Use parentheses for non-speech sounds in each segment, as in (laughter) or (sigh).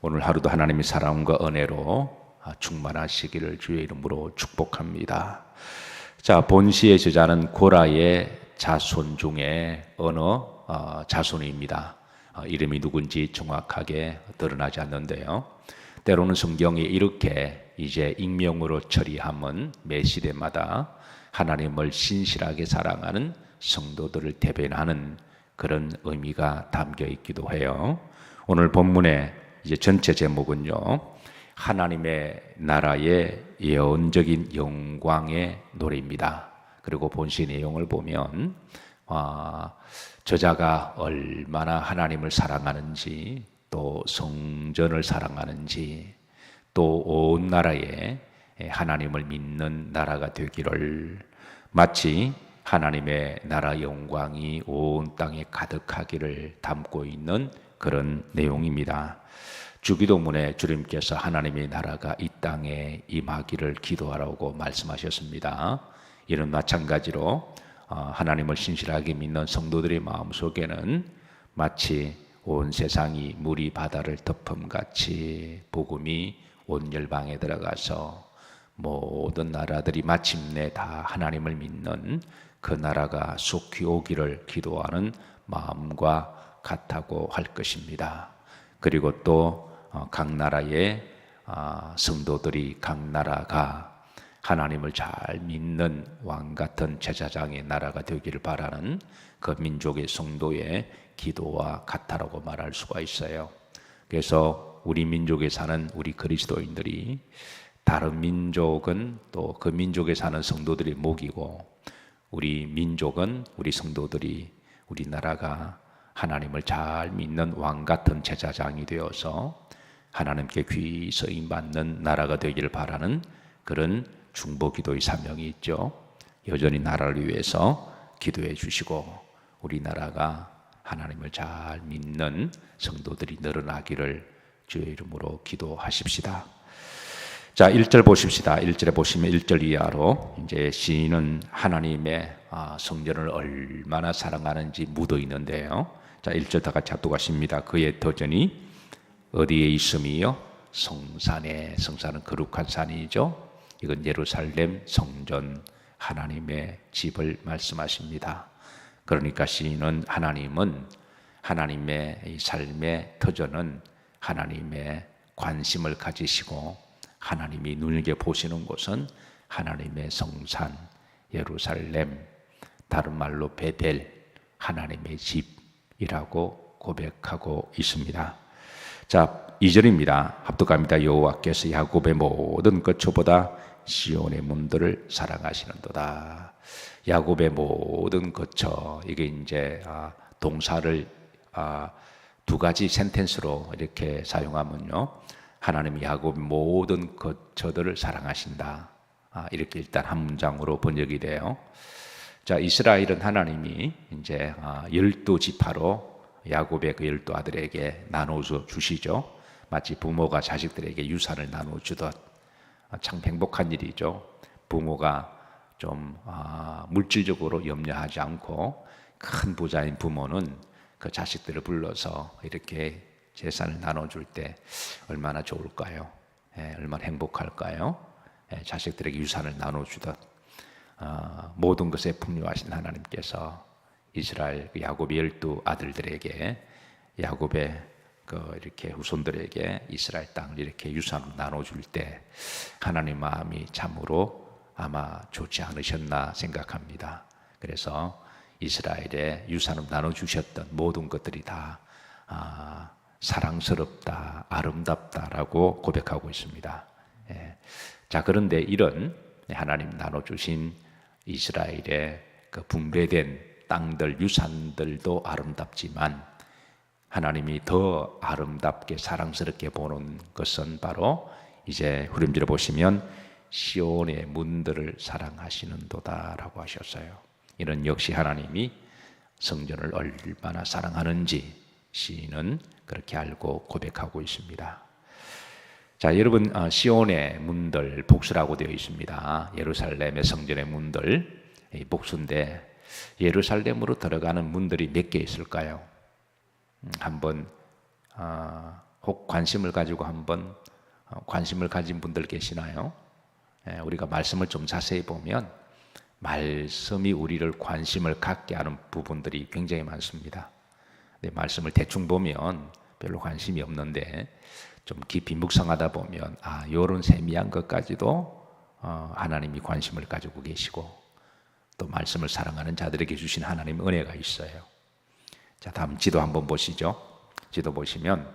오늘 하루도 하나님의 사랑과 은혜로 충만하시기를 주의 이름으로 축복합니다. 자, 본시의 저자는 고라의 자손 중에 어느 어, 자손입니다. 어, 이름이 누군지 정확하게 드러나지 않는데요. 때로는 성경이 이렇게 이제 익명으로 처리함은 매 시대마다 하나님을 신실하게 사랑하는 성도들을 대변하는 그런 의미가 담겨 있기도 해요. 오늘 본문의 이제 전체 제목은요. 하나님의 나라의 예언적인 영광의 노래입니다. 그리고 본시 내용을 보면 아, 저자가 얼마나 하나님을 사랑하는지 또 성전을 사랑하는지 또 온 나라에 하나님을 믿는 나라가 되기를 마치 하나님의 나라 영광이 온 땅에 가득하기를 담고 있는 그런 내용입니다. 주기도문에 주님께서 하나님의 나라가 이 땅에 임하기를 기도하라고 말씀하셨습니다. 이는 마찬가지로 어, 하나님을 신실하게 믿는 성도들의 마음 속에는 마치 온 세상이 물이 바다를 덮음 같이 복음이 온 열방에 들어가서 모든 나라들이 마침내 다 하나님을 믿는 그 나라가 속히 오기를 기도하는 마음과 같다고 할 것입니다. 그리고 또각 어, 나라의 아, 성도들이 각 나라가 하나님을 잘 믿는 왕 같은 제사장의 나라가 되기를 바라는 그 민족의 성도의 기도와 같다라고 말할 수가 있어요. 그래서 우리 민족에 사는 우리 그리스도인들이 다른 민족은 또 그 민족에 사는 성도들의 목이고 우리 민족은 우리 성도들이 우리 나라가 하나님을 잘 믿는 왕 같은 제사장이 되어서 하나님께 귀 서임 받는 나라가 되기를 바라는 그런 중보기도의 사명이 있죠. 여전히 나라를 위해서 기도해 주시고 우리나라가 하나님을 잘 믿는 성도들이 늘어나기를 주의 이름으로 기도하십시다. 자, 1절 보십시다. 1절에 보시면 1절 이하로 이제 시인은 하나님의 아, 성전을 얼마나 사랑하는지 묻어 있는데요. 자, 1절 다 같이 합독하십니다. 그의 터전이 어디에 있음이요? 성산에 성산은 거룩한 산이죠. 이건 예루살렘 성전 하나님의 집을 말씀하십니다. 그러니까 시인은 하나님은 하나님의 삶의 터전은 하나님의 관심을 가지시고 하나님이 눈에 보시는 곳은 하나님의 성산 예루살렘 다른 말로 베델 하나님의 집 이라고 고백하고 있습니다. 자, 2절입니다. 합독합니다. 여호와께서 야곱의 모든 거처보다 시온의 문들을 사랑하시는도다. 야곱의 모든 거처 이게 이제 아, 동사를 아, 두 가지 센텐스로 이렇게 사용하면요. 하나님이 야곱의 모든 거처들을 사랑하신다. 아, 이렇게 일단 한 문장으로 번역이 돼요. 자, 이스라엘은 하나님이 이제 열두 지파로 야곱의 그 열두 아들에게 나눠 주시죠. 마치 부모가 자식들에게 유산을 나눠 주듯 아, 참 행복한 일이죠. 부모가 좀 아, 물질적으로 염려하지 않고 큰 부자인 부모는 그 자식들을 불러서 이렇게 재산을 나눠줄 때 얼마나 좋을까요? 예, 얼마나 행복할까요? 예, 자식들에게 유산을 나눠주듯 어, 모든 것에 풍요하신 하나님께서 이스라엘 그 야곱의 열두 아들들에게 야곱의 그 이렇게 후손들에게 이스라엘 땅을 이렇게 유산으로 나눠줄 때 하나님 마음이 참으로 아마 좋지 않으셨나 생각합니다. 그래서 이스라엘에 유산을 나눠주셨던 모든 것들이 다 아, 사랑스럽다, 아름답다라고 고백하고 있습니다. 예. 자, 그런데 이런 하나님 나눠주신 이스라엘의 그 분배된 땅들, 유산들도 아름답지만 하나님이 더 아름답게 사랑스럽게 보는 것은 바로 이제 후렴지를 보시면 시온의 문들을 사랑하시는도다라고 하셨어요. 이는 역시 하나님이 성전을 얼마나 사랑하는지 시인은 그렇게 알고 고백하고 있습니다. 자, 여러분 어, 시온의 문들 복수라고 되어 있습니다. 예루살렘의 성전의 문들 복수인데 예루살렘으로 들어가는 문들이 몇 개 있을까요? 음, 한번 아, 혹 관심을 가지고 한번 어, 관심을 가진 분들 계시나요? 예, 우리가 말씀을 좀 자세히 보면 말씀이 우리를 관심을 갖게 하는 부분들이 굉장히 많습니다. 말씀을 대충 보면 별로 관심이 없는데 좀 깊이 묵상하다 보면 아 이런 세미한 것까지도 어, 하나님이 관심을 가지고 계시고 또 말씀을 사랑하는 자들에게 주신 하나님 은혜가 있어요. 자 다음 지도 한번 보시죠. 지도 보시면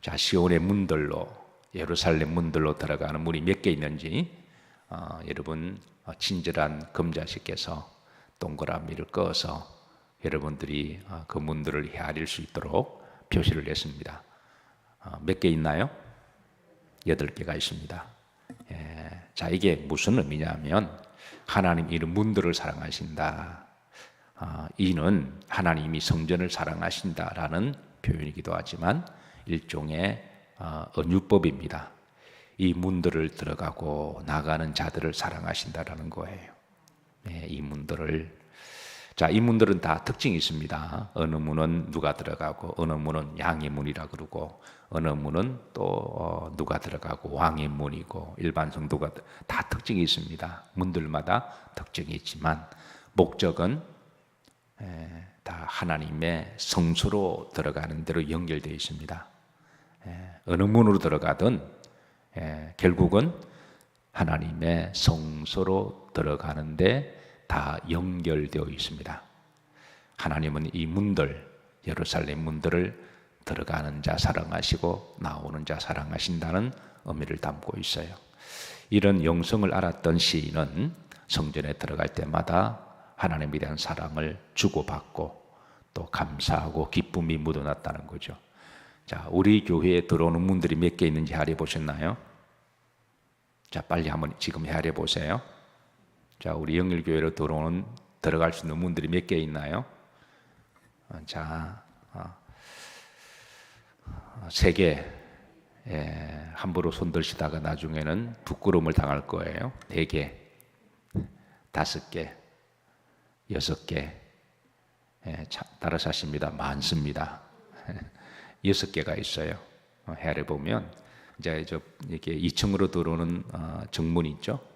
자 시온의 문들로 예루살렘 문들로 들어가는 문이 몇 개 있는지 어, 여러분 어, 친절한 금자씨께서 동그라미를 꺼서 여러분들이 어, 그 문들을 헤아릴 수 있도록 표시를 했습니다. 어, 몇개 있나요? 여덟 개가 있습니다. 예, 자 이게 무슨 의미냐면 하나님 이런 문들을 사랑하신다. 어, 이는 하나님이 성전을 사랑하신다라는 표현이기도 하지만 일종의 어, 언유법입니다. 이 문들을 들어가고 나가는 자들을 사랑하신다라는 거예요. 예, 이 문들을 자, 이 문들은 다 특징이 있습니다. 어느 문은 누가 들어가고 어느 문은 양의 문이라 그러고 어느 문은 또 어, 누가 들어가고 왕의 문이고 일반 성도가 다 특징이 있습니다. 문들마다 특징이 있지만 목적은 에, 다 하나님의 성소로 들어가는 대로 연결되어 있습니다. 에, 어느 문으로 들어가든 에, 결국은 하나님의 성소로 들어가는데 다 연결되어 있습니다. 하나님은 이 문들, 예루살렘 문들을 들어가는 자 사랑하시고 나오는 자 사랑하신다는 의미를 담고 있어요. 이런 영성을 알았던 시인은 성전에 들어갈 때마다 하나님에 대한 사랑을 주고받고 또 감사하고 기쁨이 묻어났다는 거죠. 자, 우리 교회에 들어오는 문들이 몇 개 있는지 헤아려 보셨나요? 자, 빨리 한번 지금 헤아려 보세요. 자, 우리 영일교회로 들어오는 들어갈 수 있는 문들이 몇 개 있나요? 어, 자, 어, 어, 세 개. 예, 함부로 손들시다가 나중에는 부끄러움을 당할 거예요. 네 개, 다섯 개, 여섯 개. 예, 따라서 하십니다. 많습니다. (laughs) 여섯 개가 있어요. 헤아려 보면 이제 저 이렇게 2층으로 들어오는 정문 있죠.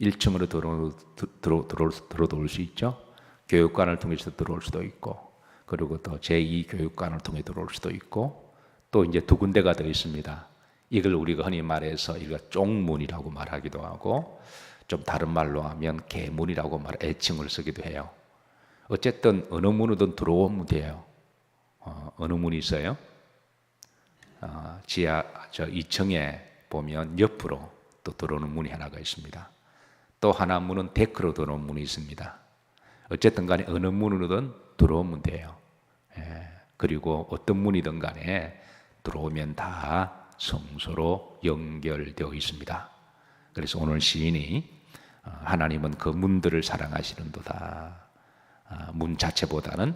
1층으로 들어, 들어, 들어, 들어, 들어올 수 있죠. 교육관을 통해서 들어올 수도 있고, 그리고 또 제2 교육관을 통해 들어올 수도 있고, 또 이제 두 군데가 더 있습니다. 이걸 우리가 흔히 말해서 이거 쪽문이라고 말하기도 하고, 좀 다른 말로 하면 개문이라고 말, 애칭을 쓰기도 해요. 어쨌든 어느 문이든 들어오면 돼요. 어, 어느 문이 있어요? 어, 지하 저 2층에 보면 옆으로 또 들어오는 문이 하나가 있습니다. 또 하나 문은 데크로 들어온 문이 있습니다. 어쨌든 간에 어느 문으로든 들어오면 돼요. 예, 그리고 어떤 문이든 간에 들어오면 다 성소로 연결되어 있습니다. 그래서 오늘 시인이 어, 하나님은 그 문들을 사랑하시는도다. 아, 문 자체보다는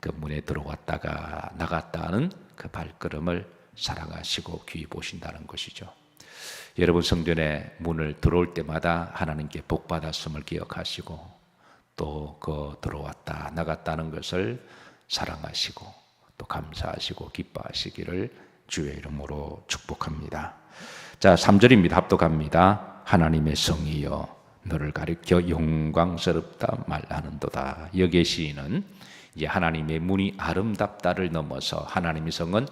그 문에 들어왔다가 나갔다는 그 발걸음을 사랑하시고 귀히 보신다는 것이죠. 여러분 성전에 문을 들어올 때마다 하나님께 복 받았음을 기억하시고 또 그 들어왔다 나갔다는 것을 사랑하시고 또 감사하시고 기뻐하시기를 주의 이름으로 축복합니다. 자, 3절입니다. 합독합니다. 하나님의 성이여 너를 가리켜 영광스럽다 말하는도다. 여기 시인은 이제 하나님의 문이 아름답다를 넘어서 하나님의 성은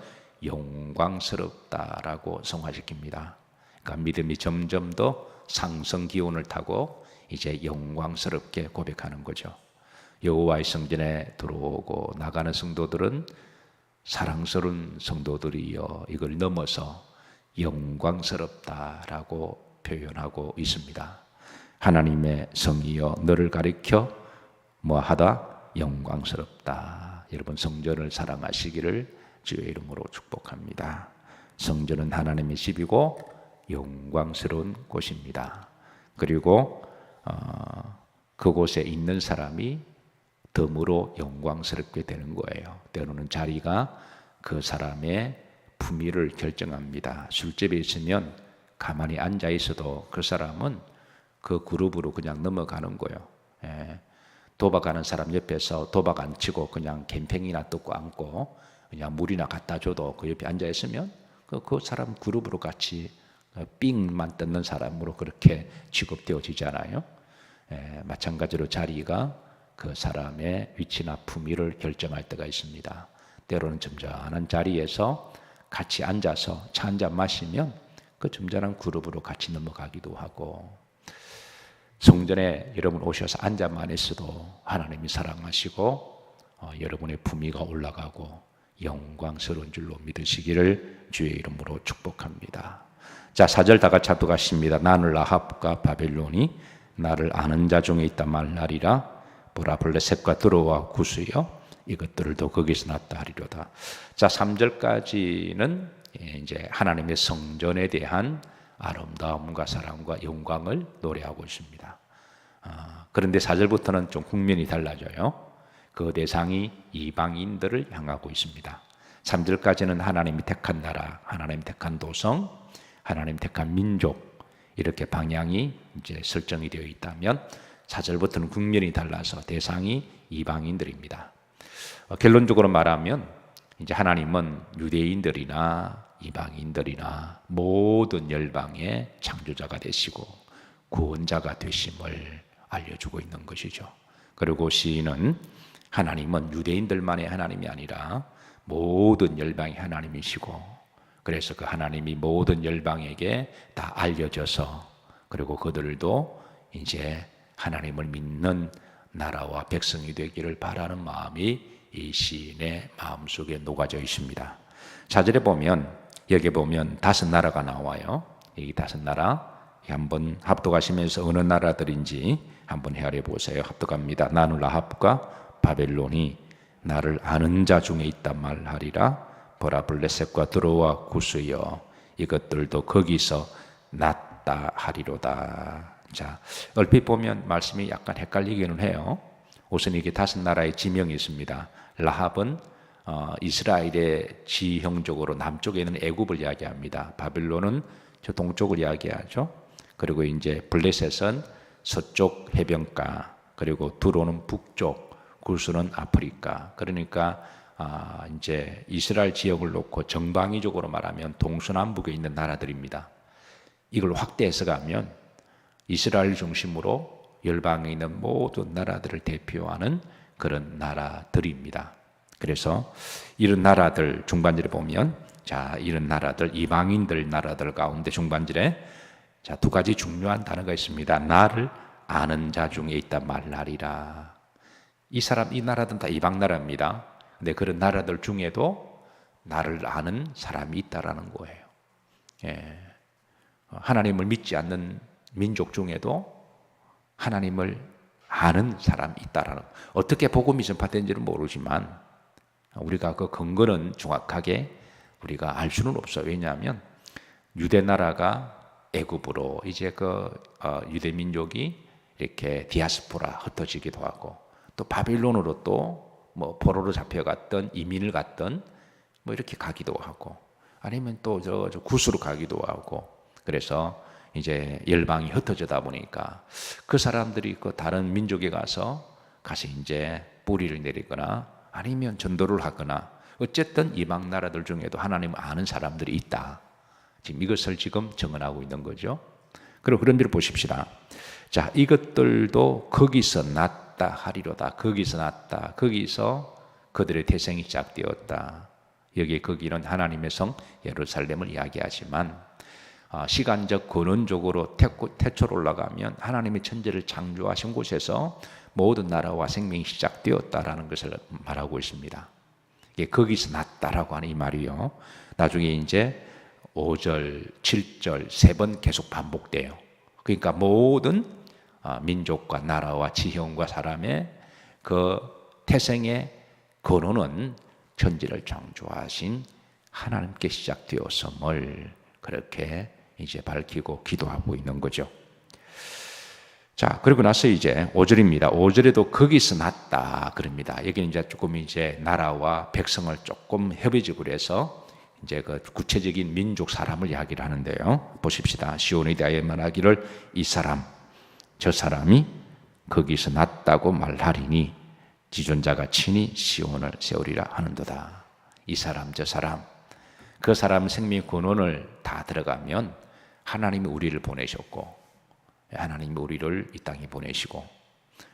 영광스럽다라고 성화시킵니다. 그러니까 믿음이 점점 더 상승 기온을 타고 이제 영광스럽게 고백하는 거죠. 여호와의 성전에 들어오고 나가는 성도들은 사랑스러운 성도들이여 이걸 넘어서 영광스럽다라고 표현하고 있습니다. 하나님의 성이여 너를 가리켜 뭐하다 영광스럽다. 여러분 성전을 사랑하시기를 주의 이름으로 축복합니다. 성전은 하나님의 집이고 영광스러운 곳입니다. 그리고 어, 그곳에 있는 사람이 덤으로 영광스럽게 되는 거예요. 때로는 자리가 그 사람의 품위를 결정합니다. 술집에 있으면 가만히 앉아 있어도 그 사람은 그 그룹으로 그냥 넘어가는 거예요. 예. 도박하는 사람 옆에서 도박 안 치고 그냥 캠핑이나 뜯고 앉고 그냥 물이나 갖다 줘도 그 옆에 앉아 있으면 그, 그 사람 그룹으로 같이 삥만 뜯는 사람으로 그렇게 취급되어지잖아요. 에, 마찬가지로 자리가 그 사람의 위치나 품위를 결정할 때가 있습니다. 때로는 점잖은 자리에서 같이 앉아서 차 한 잔 마시면 그 점잖은 그룹으로 같이 넘어가기도 하고 성전에 여러분 오셔서 앉아만 있어도 하나님이 사랑하시고 어, 여러분의 품위가 올라가고 영광스러운 줄로 믿으시기를 주의 이름으로 축복합니다. 자, 사절 다 같이 합독하십니다. 나는 라합과 바벨론이 나를 아는 자 중에 있다 말하리라. 보라 블레셋과 들어와 구수여 이것들도 거기서 났다 하리로다. 자, 3절까지는 이제 하나님의 성전에 대한 아름다움과 사랑과 영광을 노래하고 있습니다. 아, 그런데 4절부터는 좀 국면이 달라져요. 그 대상이 이방인들을 향하고 있습니다. 3절까지는 하나님이 택한 나라, 하나님 택한 도성, 하나님 택한 민족 이렇게 방향이 이제 설정이 되어 있다면 4절부터는 국면이 달라서 대상이 이방인들입니다. 어, 결론적으로 말하면 이제 하나님은 유대인들이나 이방인들이나 모든 열방의 창조자가 되시고 구원자가 되심을 알려주고 있는 것이죠. 그리고 시인은 하나님은 유대인들만의 하나님이 아니라 모든 열방의 하나님이시고 그래서 그 하나님이 모든 열방에게 다 알려져서 그리고 그들도 이제 하나님을 믿는 나라와 백성이 되기를 바라는 마음이 이 시인의 마음속에 녹아져 있습니다. 자절에 보면 여기 보면 다섯 나라가 나와요. 여기 다섯 나라 한번 합독하시면서 어느 나라들인지 한번 헤아려 보세요. 합독합니다. 나는 라합과 바벨론이 나를 아는 자 중에 있단 말하리라. 보라 블레셋과 드로와 구스여 이것들도 거기서 났다 하리로다. 자, 얼핏 보면 말씀이 약간 헷갈리기는 해요. 우선 이게 다섯 나라의 지명이 있습니다. 라합은 어, 이스라엘의 지형적으로 남쪽에 있는 애굽을 이야기합니다. 바빌론은 저 동쪽을 이야기하죠. 그리고 이제 블레셋은 서쪽 해변가, 그리고 두로는 북쪽, 구스는 아프리카. 그러니까 아, 이제 이스라엘 지역을 놓고 정방위적으로 말하면 동서남북에 있는 나라들입니다. 이걸 확대해서 가면 이스라엘 중심으로 열방에 있는 모든 나라들을 대표하는 그런 나라들입니다. 그래서 이런 나라들 중반절에 보면 자 이런 나라들 이방인들 나라들 가운데 중반절에 자 두 가지 중요한 단어가 있습니다. 나를 아는 자 중에 있다 말하리라. 이 사람 이 나라들은 다 이방 나라입니다. 근데 그런 나라들 중에도 나를 아는 사람이 있다라는 거예요. 예. 하나님을 믿지 않는 민족 중에도 하나님을 아는 사람이 있다라는 어떻게 복음이 전파된지는 모르지만 우리가 그 근거는 정확하게 우리가 알 수는 없어요. 왜냐하면 유대 나라가 애굽으로 이제 그 어, 유대 민족이 이렇게 디아스포라 흩어지기도 하고 또 바빌론으로 또 뭐 포로로 잡혀갔던 이민을 갔던 뭐 이렇게 가기도 하고 아니면 또 저 구수로 가기도 하고 그래서 이제 열방이 흩어지다 보니까 그 사람들이 그 다른 민족에 가서 가서 이제 뿌리를 내리거나 아니면 전도를 하거나 어쨌든 이방 나라들 중에도 하나님을 아는 사람들이 있다. 지금 이것을 지금 정언하고 있는 거죠. 그리고 그런 데를 보십시다. 자, 이것들도 거기서 났 다 하리로다. 거기서 났다. 거기서 그들의 태생이 시작되었다. 여기 거기는 하나님의 성 예루살렘을 이야기하지만 아, 시간적 근원적으로 태초로 올라가면 하나님의 천지를 창조하신 곳에서 모든 나라와 생명이 시작되었다라는 것을 말하고 있습니다. 이게 거기서 났다라고 하는 이 말이요. 나중에 이제 5절, 7절 세 번 계속 반복돼요. 그러니까 모든 아, 민족과 나라와 지형과 사람의 그 태생의 근원은 천지를 창조하신 하나님께 시작되었음을 그렇게 이제 밝히고 기도하고 있는 거죠. 자, 그리고 나서 이제 5절입니다. 5절에도 거기서 났다 그럽니다. 여기는 이제 조금 이제 나라와 백성을 조금 협의적으로 해서 이제 그 구체적인 민족 사람을 이야기를 하는데요. 보십시다. 시온에 대하여 말하기를 이 사람, 저 사람이 거기서 났다고 말하리니 지존자가 친히 시온을 세우리라 하는도다. 이 사람 저 사람 그 사람 생명 근원을 다 들어가면 하나님이 우리를 보내셨고 하나님이 우리를 이 땅에 보내시고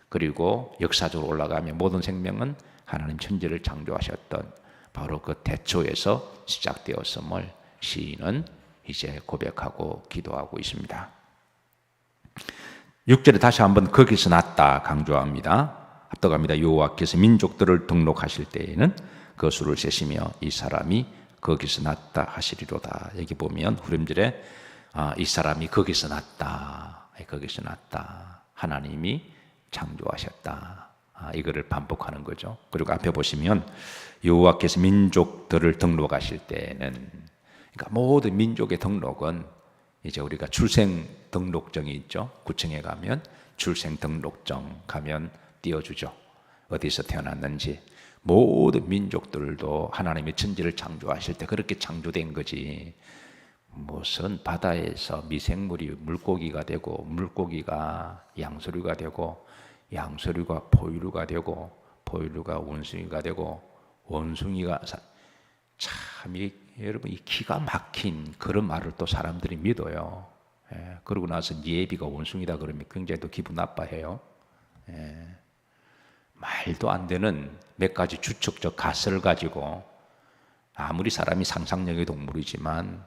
그리고 역사적으로 올라가면 모든 생명은 하나님 천지를 창조하셨던 바로 그 대초에서 시작되었음을 시인은 이제 고백하고 기도하고 있습니다. 6절에 다시 한번 거기서 났다 강조합니다. 합독합니다. 여호와께서 민족들을 등록하실 때에는 그 수를 세시며 이 사람이 거기서 났다 하시리로다. 여기 보면 후렴절에 아, 이 사람이 거기서 났다. 거기서 났다. 하나님이 창조하셨다. 아, 이거를 반복하는 거죠. 그리고 앞에 보시면 여호와께서 민족들을 등록하실 때는 그러니까 모든 민족의 등록은 이제 우리가 출생 등록증이 있죠. 구청에 가면 출생 등록증 가면 띄워주죠. 어디서 태어났는지 모든 민족들도 하나님의 천지를 창조하실 때 그렇게 창조된 거지. 무슨 바다에서 미생물이 물고기가 되고 물고기가 양서류가 되고 양서류가 포유류가 되고 포유류가 원숭이가 되고 원숭이가 참이 여러분 이 기가 막힌 그런 말을 또 사람들이 믿어요. 예, 그러고 나서 예비가 원숭이다 그러면 굉장히 또 기분 나빠해요. 예, 말도 안 되는 몇 가지 주축적 가설을 가지고 아무리 사람이 상상력의 동물이지만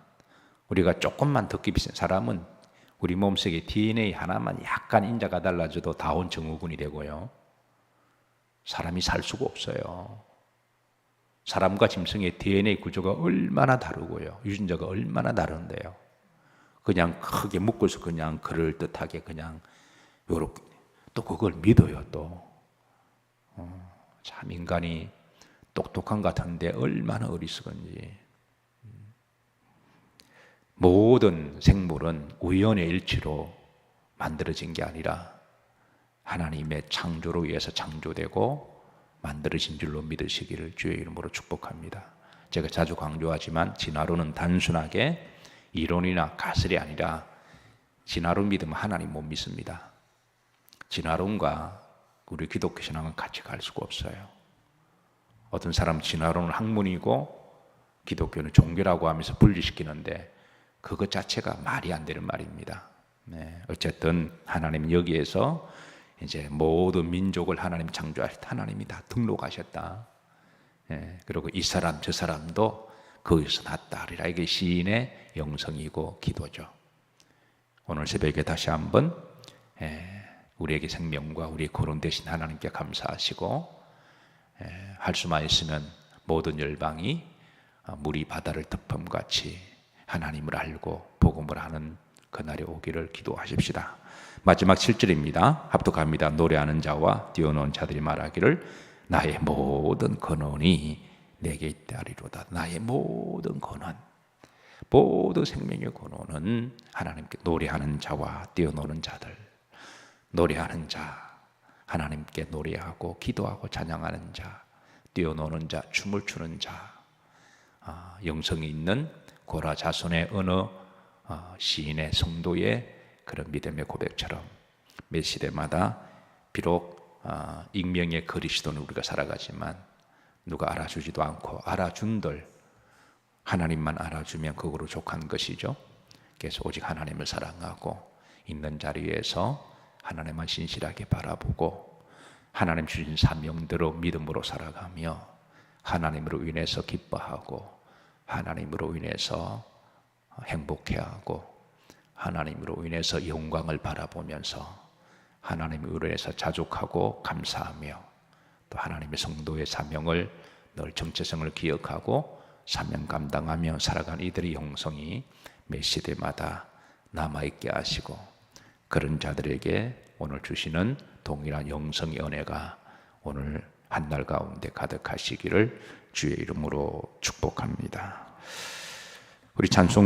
우리가 조금만 더 깊이 센 사람은 우리 몸속에 DNA 하나만 약간 인자가 달라져도 다운 증후군이 되고요. 사람이 살 수가 없어요. 사람과 짐승의 DNA 구조가 얼마나 다르고요. 유전자가 얼마나 다른데요. 그냥 크게 묶어서 그냥 그럴 듯하게 그냥 요렇게 또 그걸 믿어요 또. 어, 참 인간이 똑똑한 것 같은데 얼마나 어리석은지. 모든 생물은 우연의 일치로 만들어진 게 아니라 하나님의 창조로 의해서 창조되고 만들어진 줄로 믿으시기를 주의 이름으로 축복합니다. 제가 자주 강조하지만 진화론은 단순하게 이론이나 가설이 아니라 진화론 믿으면 하나님 못 믿습니다. 진화론과 우리 기독교 신앙은 같이 갈 수가 없어요. 어떤 사람 진화론은 학문이고 기독교는 종교라고 하면서 분리시키는데 그것 자체가 말이 안 되는 말입니다. 네, 어쨌든 하나님 여기에서 이제 모든 민족을 하나님 창조하실 때 하나님이 다 등록하셨다. 예, 그리고 이 사람 저 사람도 거기서 났다리라 이게 시인의 영성이고 기도죠. 오늘 새벽에 다시 한번 예, 우리에게 생명과 우리 거론 되신 하나님께 감사하시고 예, 할 수만 있으면 모든 열방이 물이 바다를 덮음 같이 하나님을 알고 복음을 하는 그날이 오기를 기도하십시다. 마지막 7절입니다. 합독합니다. 노래하는 자와 뛰어노는 자들이 말하기를 나의 모든 근원이 내게 있다리로다. 나의 모든 근원, 모든 생명의 근원은 하나님께 노래하는 자와 뛰어노는 자들, 노래하는 자, 하나님께 노래하고 기도하고 찬양하는 자, 뛰어노는 자, 춤을 추는 자, 아, 영성이 있는 고라 자손의 어느 어, 시인의 성도의 그런 믿음의 고백처럼 매 시대마다 비록 어, 익명의 그리스도는 우리가 살아가지만 누가 알아주지도 않고 알아준들 하나님만 알아주면 그거로 족한 것이죠. 그래서 오직 하나님을 사랑하고 있는 자리에서 하나님만 신실하게 바라보고 하나님 주신 사명대로 믿음으로 살아가며 하나님으로 인해서 기뻐하고 하나님으로 인해서 행복해하고 하나님으로 인해서 영광을 바라보면서 하나님으로 인해서 자족하고 감사하며 또 하나님의 성도의 사명을 늘 정체성을 기억하고 사명 감당하며 살아간 이들의 영성이 매 시대마다 남아있게 하시고 그런 자들에게 오늘 주시는 동일한 영성의 은혜가 오늘 한 날 가운데 가득하시기를 주의 이름으로 축복합니다. 우리 찬송